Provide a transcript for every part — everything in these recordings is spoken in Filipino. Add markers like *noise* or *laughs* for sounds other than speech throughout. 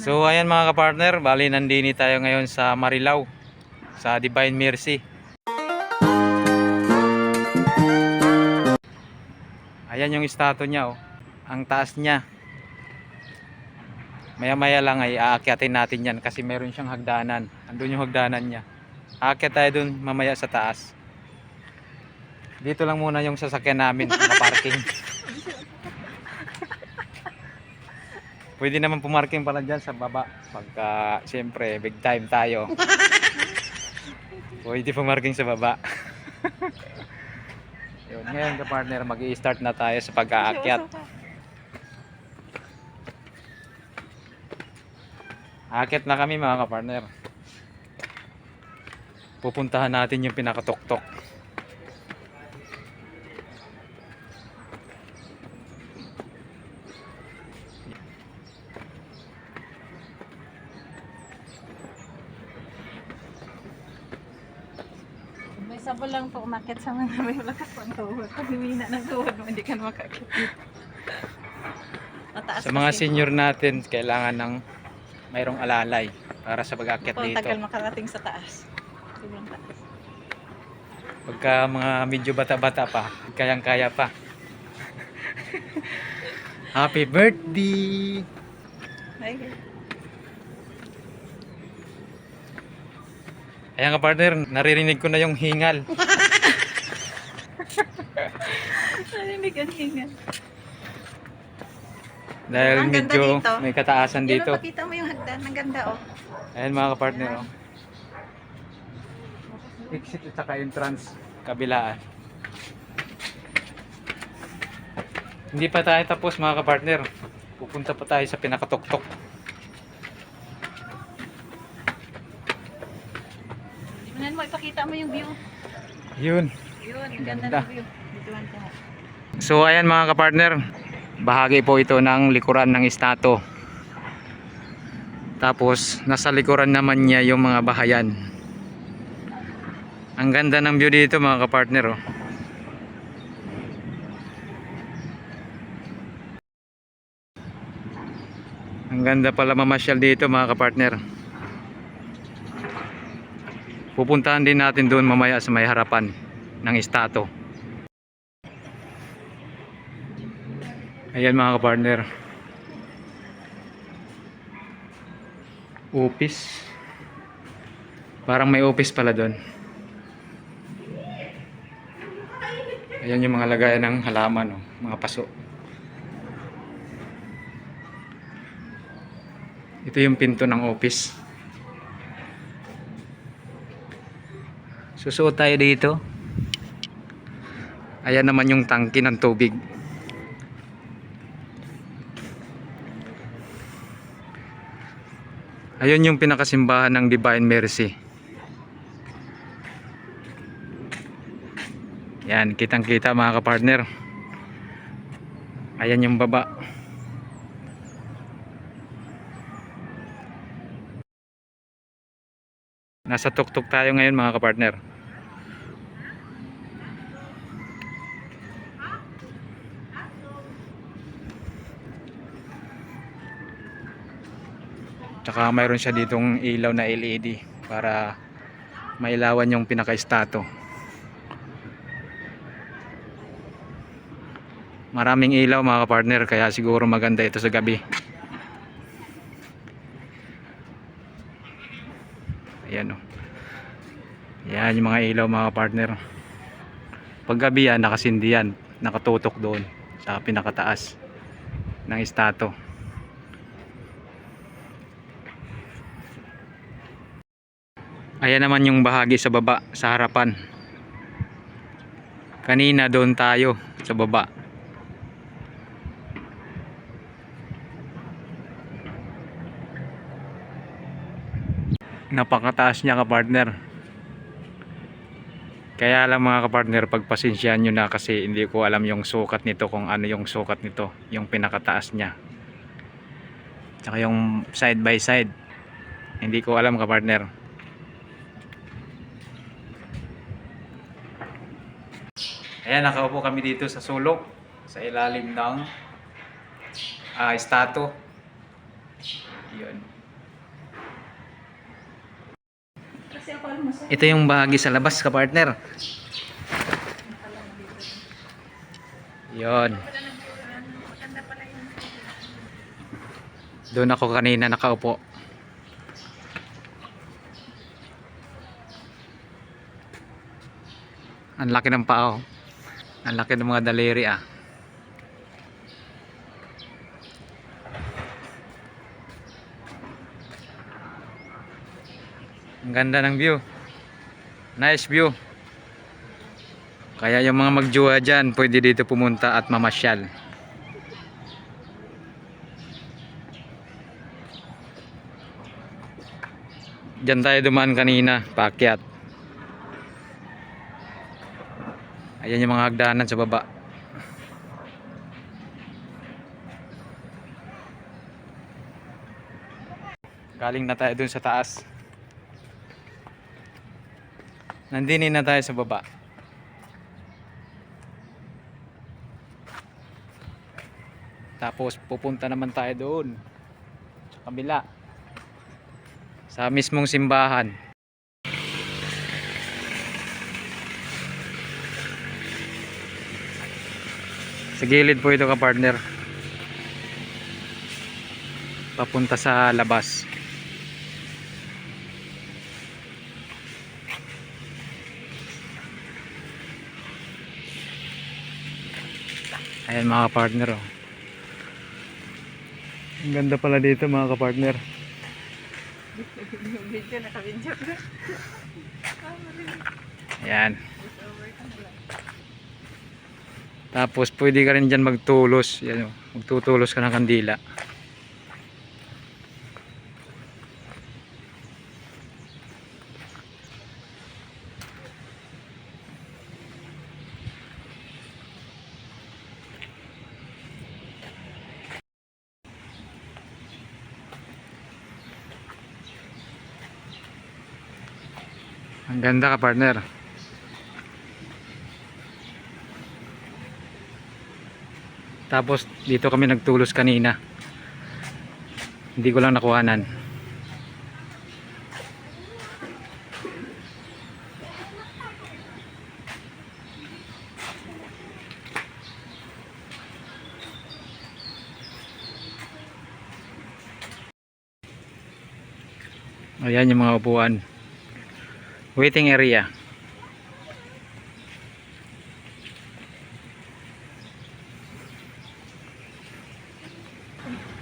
So ayan mga kapartner, bali nandini tayo ngayon sa Marilao, sa Divine Mercy. Ayan yung estato niya oh. Ang taas niya. Maya maya lang ay aakyatin natin yan kasi meron siyang hagdanan. Andun yung hagdanan niya. Aakyat tayo dun mamaya sa taas. Dito lang muna yung sasakyan namin na parking. *laughs* Pwede naman pumarking pala dyan sa baba. Pagka, siyempre, big time tayo. *laughs* Pwede pumarking sa baba. *laughs* Yun, ngayon ka partner, mag start na tayo sa pag-aakyat. Aakyat na kami mga kapartner. Pupuntahan natin yung pinakatuktok. Sabo lang po umakit sa mga may lakas ang tuhod. Pag humina ng tuhod mo, hindi ka na makakit. Mataas Sa mga kasi. senior natin, kailangan ng mayroong alalay para sa pag-aakyat Opo, dito. tagal makarating sa taas. Sobrang taas. Pagka mga medyo bata-bata pa, kayang-kaya pa. *laughs* Happy birthday! Ay, Ayan ka partner, naririnig ko na yung hingal. narinig ang hingan. Dahil Ang medyo dito. may kataasan Dito. dito. pakita mo yung hagdan. Ang ganda, oh. Ayan mga kapartner. Oh. Exit at saka entrance. Kabilaan. Hindi pa tayo tapos mga kapartner. Pupunta pa tayo sa pinakatuktok. Mo, yung view. Yun. Yun, ang ganda, Ganda. ng view. Lang tayo. So ayan mga kapartner, bahagi po ito ng likuran ng estato. Tapos nasa likuran naman niya yung mga bahayan. Ang ganda ng view dito mga kapartner oh. Ang ganda pala mamasyal dito mga kapartner. Pupuntahan din natin doon mamaya sa may harapan ng estato. Ayan mga kapartner. Upis. Parang may upis pala doon. Ayan yung mga lagayan ng halaman, oh, mga paso. Ito yung pinto ng office. Susuot tayo dito. Ayan naman yung tangki ng tubig. Ayun yung pinakasimbahan ng Divine Mercy. Yan, kitang kita mga kapartner. Ayan yung baba. Nasa tuktok tayo ngayon mga kapartner. Tsaka mayroon siya ditong ilaw na LED para mailawan yung pinaka-estato. Maraming ilaw mga kapartner kaya siguro maganda ito sa gabi. Ayan o. Yan yung mga ilaw mga partner. Pag gabi yan, nakasindi yan. Nakatutok doon sa pinakataas ng estato. Ayan naman yung bahagi sa baba, sa harapan. Kanina doon tayo sa baba. Napakataas niya ka partner. Kaya lang mga kapartner, pagpasensyahan nyo na kasi hindi ko alam yung sukat nito kung ano yung sukat nito, yung pinakataas niya. Tsaka yung side by side. Hindi ko alam kapartner. Ayan, nakaupo kami dito sa sulok sa ilalim ng ah, estato. Yun. Ito yung bahagi sa labas ka partner. Yon. Doon ako kanina nakaupo. Ang laki ng paa. Ang laki ng mga daliri ah. Ang ganda ng view. Nice view. Kaya yung mga magjuwa dyan, pwede dito pumunta at mamasyal. Diyan tayo dumaan kanina, paakyat. Ayan yung mga hagdanan sa baba. Galing na tayo dun sa taas. Nandini na tayo sa baba. Tapos pupunta naman tayo doon sa kabila. Sa mismong simbahan. Sa gilid po ito ka partner. Papunta sa labas. Ayan mga partner oh. Ang ganda pala dito mga kapartner. video. Ayan. Tapos pwede ka rin dyan magtulos. Yan, oh. magtutulos ka ng kandila. Ang ganda ka partner. Tapos dito kami nagtulos kanina. Hindi ko lang nakuhanan. Ayan yung mga upuan. Waiting area.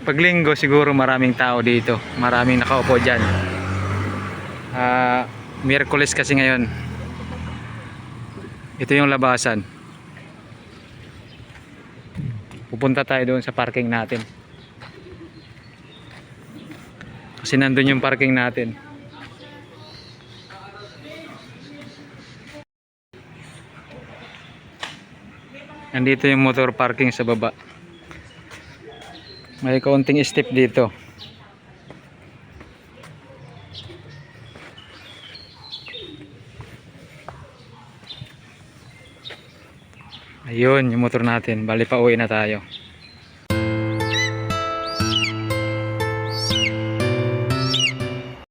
Paglinggo siguro maraming tao dito. Maraming nakaupo dyan. Ah, Miyerkules kasi ngayon. Ito yung labasan. Pupunta tayo doon sa parking natin. Kasi nandun yung parking natin. Nandito yung motor parking sa baba. May kaunting step dito. Ayun, yung motor natin. Bali pa uwi na tayo.